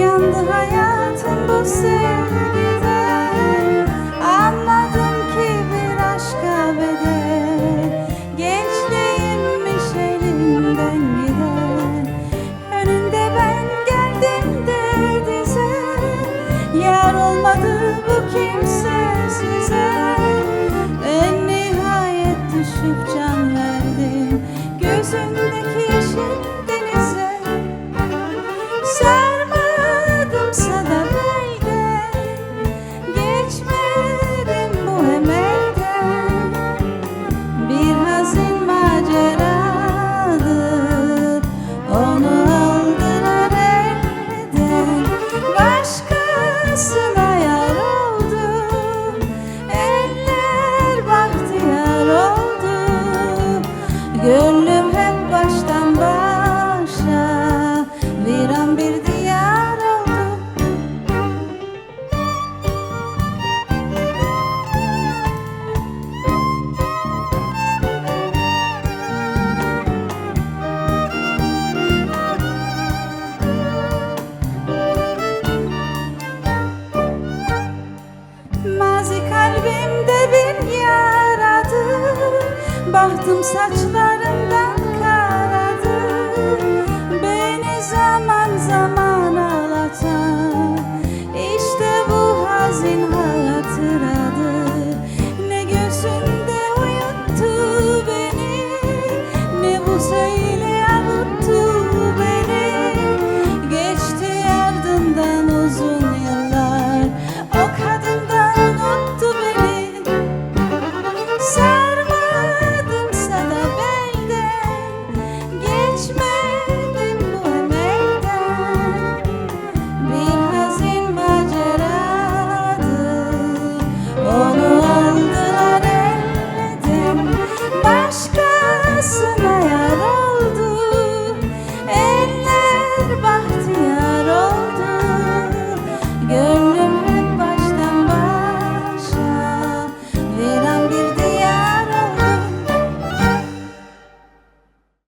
Yandı hayatım bu sevgide. Anladım ki bir aşka bedel Gençliğimmiş elimden gider Önünde ben geldim de dize Yer olmadı bu kimse size. En nihayet düşüp can verdim Gözündeki yeşil bahtım saçlarımdan karadır Beni zaman zaman